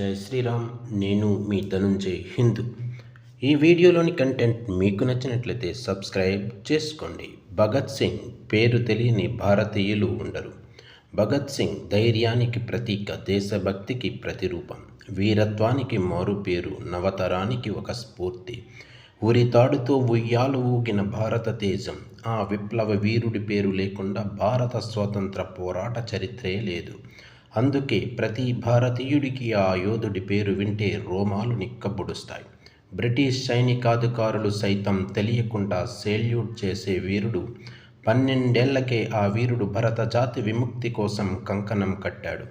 జై శ్రీరామ్ నేను మీ ధనుంజయ్ హిందూ. ఈ వీడియోలోని కంటెంట్ మీకు నచ్చినట్లయితే సబ్స్క్రైబ్ చేసుకోండి. భగత్ సింగ్ పేరు తెలియని భారతీయులు ఉండరు. భగత్ సింగ్ ధైర్యానికి ప్రతీక దేశభక్తికి ప్రతిరూపం వీరత్వానికి మారు పేరు నవతరానికి ఒక స్ఫూర్తి. ఉరితాడుతో ఉయ్యాలు ఊగిన భారతదేశం ఆ విప్లవ వీరుడి పేరు లేకుండా భారత స్వాతంత్ర పోరాట చరిత్రే లేదు. అందుకే ప్రతి భారతీయుడికి ఆ యోధుడి పేరు వింటే రోమాలు నిక్కబొడుస్తాయి. బ్రిటిష్ సైనికాధికారులు సైతం తెలియకుండా సెల్యూట్ చేసే వీరుడు పన్నెండేళ్ళకే ఆ వీరుడు భరత జాతి విముక్తి కోసం కంకణం కట్టాడు.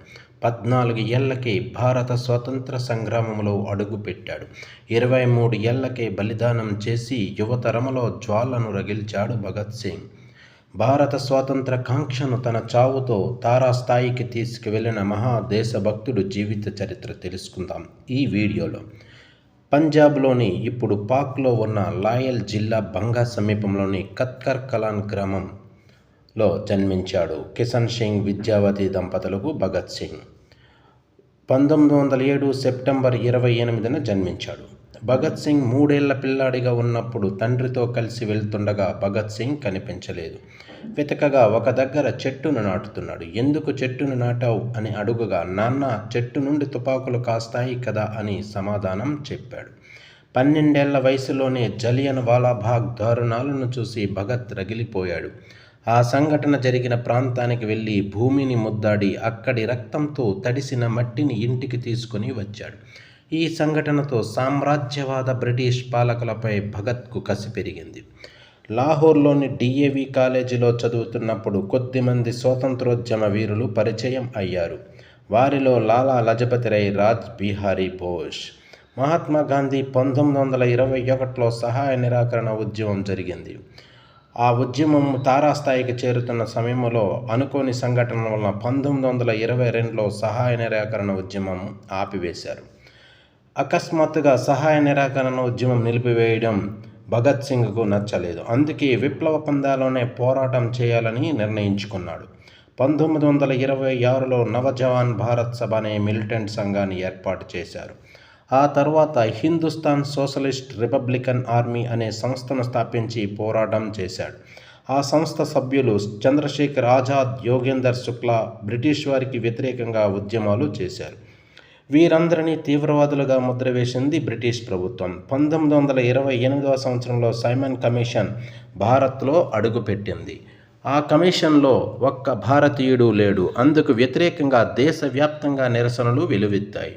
పద్నాలుగు ఏళ్ళకే భారత స్వతంత్ర సంగ్రామంలో అడుగుపెట్టాడు ఇరవై మూడు ఏళ్ళకే బలిదానం చేసి యువతరములో జ్వాలను రగిల్చాడు భగత్ సింగ్. భారత స్వాతంత్ర కాంక్షను తన చావుతో తారాస్థాయికి తీసుకువెళ్ళిన మహా దేశభక్తుడు జీవిత చరిత్ర తెలుసుకుందాం ఈ వీడియోలో. పంజాబ్లోని ఇప్పుడు పాక్లో ఉన్న లాయల్ జిల్లా బంగా సమీపంలోని కత్కర్ కలాన్ గ్రామంలో జన్మించాడు కిషన్ సింగ్ విద్యావతి దంపతులకు భగత్ సింగ్. పంతొమ్మిది వందల ఏడు సెప్టెంబర్ ఇరవై ఎనిమిదిన జన్మించాడు. భగత్ సింగ్ మూడేళ్ళ పిల్లాడిగా ఉన్నప్పుడు తండ్రితో కలిసి వెళ్తుండగా భగత్ సింగ్ కనిపించలేదు. వెతకగా ఒక దగ్గర చెట్టును నాటుతున్నాడు. ఎందుకు చెట్టును నాటావు? అని అడుగుగా నాన్న చెట్టు నుండి తుపాకులు కాస్తాయి కదా అని సమాధానం చెప్పాడు. పన్నెండేళ్ళ వయసులోనే జలియన్ వాలాబాగ్ దారుణాలను చూసి భగత్ రగిలిపోయాడు. ఆ సంఘటన జరిగిన ప్రాంతానికి వెళ్ళి భూమిని ముద్దాడి అక్కడి రక్తంతో తడిసిన మట్టిని ఇంటికి తీసుకుని వచ్చాడు. ఈ సంఘటనతో సామ్రాజ్యవాద బ్రిటిష్ పాలకులపై భగత్కు కసి పెరిగింది. లాహోర్లోని డిఏవి కాలేజీలో చదువుతున్నప్పుడు కొద్దిమంది స్వాతంత్రోద్యమ వీరులు పరిచయం అయ్యారు. వారిలో లాలా లజపతి రాయ్ రాజ్ బిహారీ బోష్ మహాత్మా గాంధీ పంతొమ్మిది వందల ఇరవై ఒకటిలో సహాయ నిరాకరణ ఉద్యమం జరిగింది. ఆ ఉద్యమం తారాస్థాయికి చేరుతున్న సమయంలో అనుకోని సంఘటనల వలన పంతొమ్మిది వందల ఇరవై రెండులో సహాయ నిరాకరణ ఉద్యమం ఆపివేశారు. అకస్మాత్తుగా సహాయ నిరాకరణ ఉద్యమం నిలిపివేయడం భగత్ సింగ్కు నచ్చలేదు. అందుకే విప్లవ పందాలోనే పోరాటం చేయాలని నిర్ణయించుకున్నాడు. పంతొమ్మిది వందల ఇరవై ఆరులో నవజవాన్ భారత్ సభ అనే మిలిటెంట్ సంఘాన్ని ఏర్పాటు చేశారు. ఆ తర్వాత హిందుస్థాన్ సోషలిస్ట్ రిపబ్లికన్ ఆర్మీ అనే సంస్థను స్థాపించి పోరాటం చేశాడు. ఆ సంస్థ సభ్యులు చంద్రశేఖర్ ఆజాద్ యోగేందర్ శుక్లా బ్రిటిష్ వారికి వ్యతిరేకంగా ఉద్యమాలు చేశారు. వీరందరినీ తీవ్రవాదులుగా ముద్రవేసింది బ్రిటిష్ ప్రభుత్వం. పంతొమ్మిది వందల ఇరవై ఎనిమిదవ సంవత్సరంలో సైమన్ కమిషన్ భారత్లో అడుగుపెట్టింది. ఆ కమిషన్లో ఒక్క భారతీయుడు లేడు. అందుకు వ్యతిరేకంగా దేశవ్యాప్తంగా నిరసనలు వెలువెత్తాయి.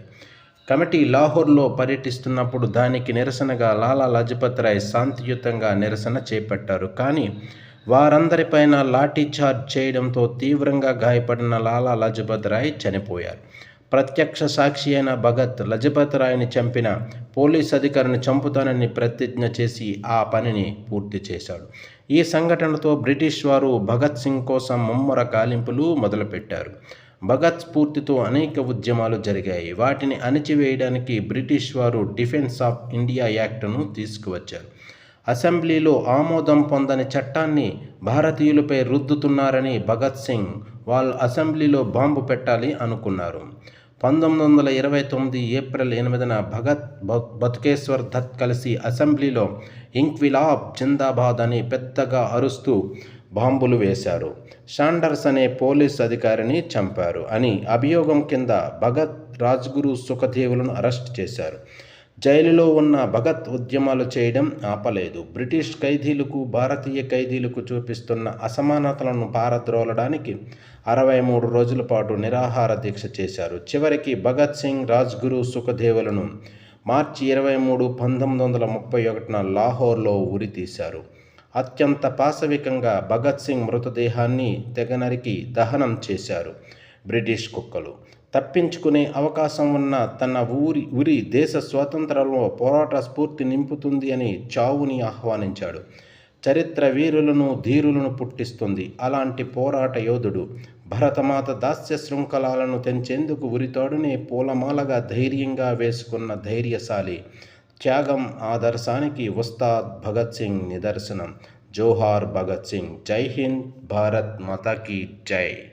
కమిటీ లాహోర్లో పర్యటిస్తున్నప్పుడు దానికి నిరసనగా లాలా లజపత్ రాయ్ శాంతియుతంగా నిరసన చేపట్టారు. కానీ వారందరిపైన లాఠీచార్జ్ చేయడంతో తీవ్రంగా గాయపడిన లాలా లజపత్ రాయ్ చనిపోయారు. ప్రత్యక్ష సాక్షి అయిన భగత్ లజపత్ రాయ్ని చంపిన పోలీస్ అధికారిని చంపుతానని ప్రతిజ్ఞ చేసి ఆ పనిని పూర్తి చేశాడు. ఈ సంఘటనతో బ్రిటిష్ వారు భగత్ సింగ్ కోసం ముమ్మర గాలింపులు మొదలుపెట్టారు. భగత్ స్ఫూర్తితో అనేక ఉద్యమాలు జరిగాయి. వాటిని అణిచివేయడానికి బ్రిటిష్ వారు డిఫెన్స్ ఆఫ్ ఇండియా యాక్ట్ను తీసుకువచ్చారు. అసెంబ్లీలో ఆమోదం పొందని చట్టాన్ని భారతీయులపై రుద్దుతున్నారని భగత్ సింగ్ వాళ్ళు అసెంబ్లీలో బాంబు పెట్టాలి అనుకున్నారు. పంతొమ్మిది వందల ఇరవై తొమ్మిది ఏప్రిల్ ఎనిమిదిన భగత్ బతుకేశ్వర్ దత్ కలిసి అసెంబ్లీలో ఇంక్విలాబ్ జిందాబాద్ అని పెద్దగా అరుస్తూ బాంబులు వేశారు. షాండర్స్ అనే పోలీస్ అధికారిని చంపారు అని అభియోగం కింద భగత్ రాజ్గురు సుఖదేవులను అరెస్ట్ చేశారు. జైలులో ఉన్న భగత్ ఉద్యమాలు చేయడం ఆపలేదు. బ్రిటిష్ ఖైదీలకు భారతీయ ఖైదీలకు చూపిస్తున్న అసమానతలను పారద్రోలడానికి అరవై మూడు రోజుల పాటు నిరాహార దీక్ష చేశారు. చివరికి భగత్ సింగ్ రాజ్గురు సుఖదేవులను మార్చి ఇరవై మూడు పంతొమ్మిది వందల ముప్పై ఒకటిన లాహోర్లో ఉరితీశారు అత్యంత పాశవికంగా భగత్ సింగ్ మృతదేహాన్ని తెగనరికి దహనం చేశారు బ్రిటిష్ కుక్కలు. తప్పించుకునే అవకాశం ఉన్న తన ఊరి ఉరి దేశ స్వాతంత్రంలో పోరాట స్ఫూర్తి నింపుతుంది అని చావుని ఆహ్వానించాడు. చరిత్ర వీరులను ధీరులను పుట్టిస్తుంది. అలాంటి పోరాట యోధుడు భరతమాత దాస్య శృంఖలాలను తెంచేందుకు ఉరితోడునే పూలమాలగా ధైర్యంగా వేసుకున్న ధైర్యశాలి త్యాగం ఆదర్శానికి ఉస్తాద్ భగత్ సింగ్ నిదర్శనం. జోహార్ భగత్ సింగ్. జై హింద్ భారత్ మాతాకి జై.